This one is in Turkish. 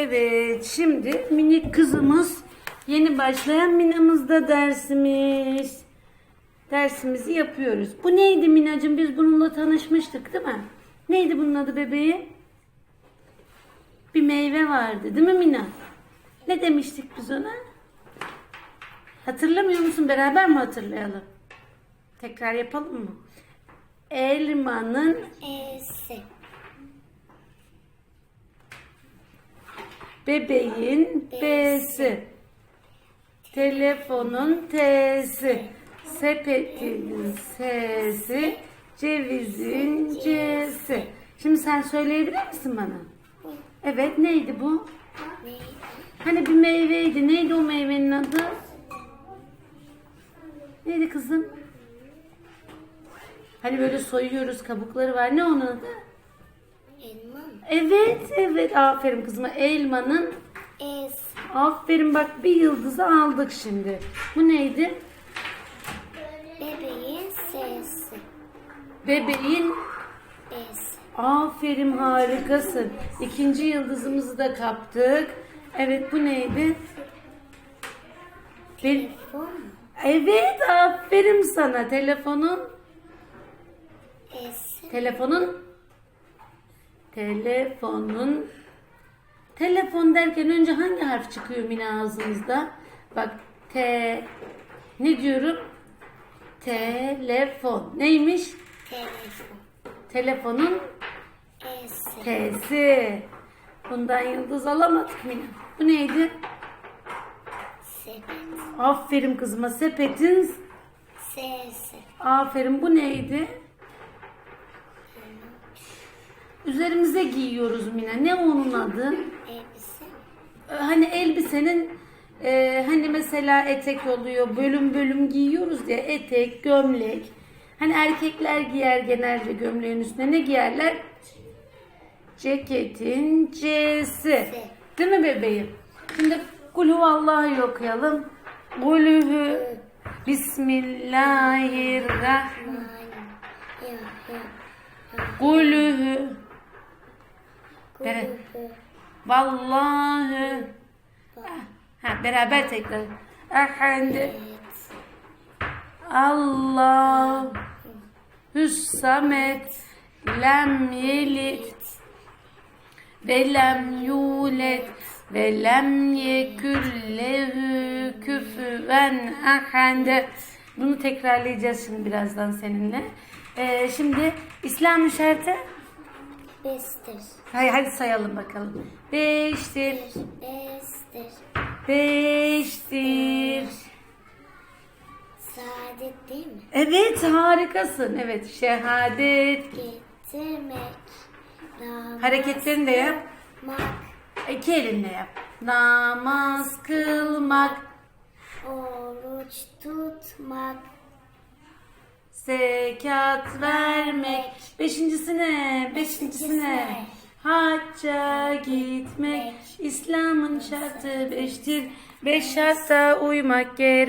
Evet, şimdi minik kızımız yeni başlayan Mina'mızda dersimiz. Dersimizi yapıyoruz. Bu neydi Minacığım? Biz bununla tanışmıştık değil mi? Neydi bunun adı bebeği? Bir meyve vardı değil mi Mina? Ne demiştik biz ona? Hatırlamıyor musun? Beraber mi hatırlayalım? Tekrar yapalım mı? Elmanın E'si. Bebeğin B'si. Telefonun T'si. Sepetin S'si. Cevizin C'si. Şimdi sen söyleyebilir misin bana? Evet neydi bu? Hani bir meyveydi. Neydi o meyvenin adı? Neydi kızım? Hani böyle soyuyoruz kabukları var. Ne onun adı? Evet, evet. Aferin kızıma. Elmanın E'si. Aferin bak bir yıldızı aldık şimdi. Bu neydi? Bebeğin S'si. Bebeğin E'si. aferin harikasın. İkinci yıldızımızı da kaptık. Evet bu neydi? Bir... Evet aferin sana. Telefonun E'si. telefonun telefonun telefon derken önce hangi harf çıkıyor Mina ağzımızda? Bak T ne diyorum? Telefon. Neymiş? Telefon. Telefonun E'si. T'si. Bundan yıldız alamadık Mina. Bu neydi? Sepet. Aferin kızıma. Sepetin. S'si. Aferin. Bu neydi? Üzerimize giyiyoruz Mina. Ne onun adı? Elbise. Ee, Hani elbisenin e, hani mesela etek oluyor. Bölüm bölüm giyiyoruz ya. Etek, gömlek. Hani erkekler giyer genelde gömleğin üstüne. Ne giyerler? Ceketin C'si. Değil mi bebeğim? Şimdi kulü vallahi okuyalım. Kulühü Bismillahirrahmanirrahim. Kulühü Bere-. Vallahi ha, beraber tekrar. Evet. Allah Hüssamet Lem yelit ve lem yulet ve lem yeküllehu küfüven ahad. Bunu tekrarlayacağız şimdi birazdan seninle. Ee, şimdi İslam şartı Bestir. Hayır, hadi sayalım bakalım. Beştir, Bestir. beştir. Saadet değil mi? Evet, harikasın. Evet, şehadet. Getirmek. Namaz Hareketlerini de yap. kılmak, İki elinle yap. Namaz kılmak, Oruç tutmak. Zekat vermek. Beşincisine, beşincisine. Hacca gitmek. İslam'ın şartı beştir. Beş şarta uymak gerek.